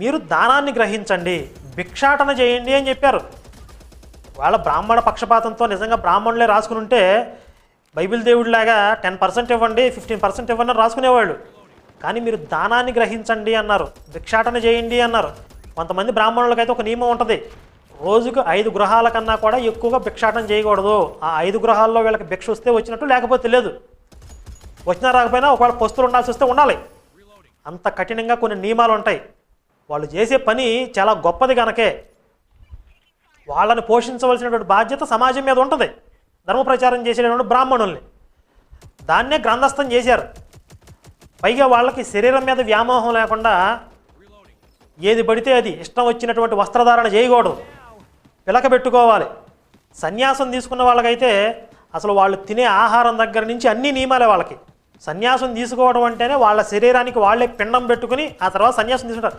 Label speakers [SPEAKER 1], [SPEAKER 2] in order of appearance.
[SPEAKER 1] మీరు దానాన్ని గ్రహించండి భిక్షాటన చేయండి అని చెప్పారు. వాళ్ళ బ్రాహ్మణ పక్షపాతంతో నిజంగా బ్రాహ్మణులే రాసుకుని ఉంటే బైబిల్ దేవుడిలాగా టెన్ పర్సెంట్ ఇవ్వండి ఫిఫ్టీన్ పర్సెంట్ ఇవ్వండి రాసుకునేవాళ్ళు. కానీ మీరు దానాన్ని గ్రహించండి అన్నారు భిక్షాటన చేయండి అన్నారు. కొంతమంది బ్రాహ్మణులకైతే ఒక నియమం ఉంటుంది. రోజుకు ఐదు గృహాల కన్నా కూడా ఎక్కువగా భిక్షాటన చేయకూడదు. ఆ ఐదు గృహాల్లో వీళ్ళకి భిక్ష వస్తే వచ్చినట్టు లేకపోతే లేదు. వచ్చినా రాకపోయినా ఒకవేళ పస్తులు ఉండాల్సి వస్తే ఉండాలి. అంత కఠినంగా కొన్ని నియమాలు ఉంటాయి. వాళ్ళు చేసే పని చాలా గొప్పది కనుకే వాళ్ళని పోషించవలసినటువంటి బాధ్యత సమాజం మీద ఉంటుంది. ధర్మ ప్రచారం చేసేటటువంటి బ్రాహ్మణుల్ని. దాన్నే గ్రంథస్థం చేశారు. పైగా వాళ్ళకి శరీరం మీద వ్యామోహం లేకుండా ఏది పడితే అది ఇష్టం వచ్చినటువంటి వస్త్రధారణ చేయకూడదు. పిలక పెట్టుకోవాలి. సన్యాసం తీసుకున్న వాళ్ళకైతే అసలు వాళ్ళు తినే ఆహారం దగ్గర నుంచి అన్ని నియమాలే వాళ్ళకి. సన్యాసం తీసుకోవడం అంటేనే వాళ్ళ శరీరానికి వాళ్ళే పిండం పెట్టుకుని ఆ తర్వాత సన్యాసం తీసుకుంటారు.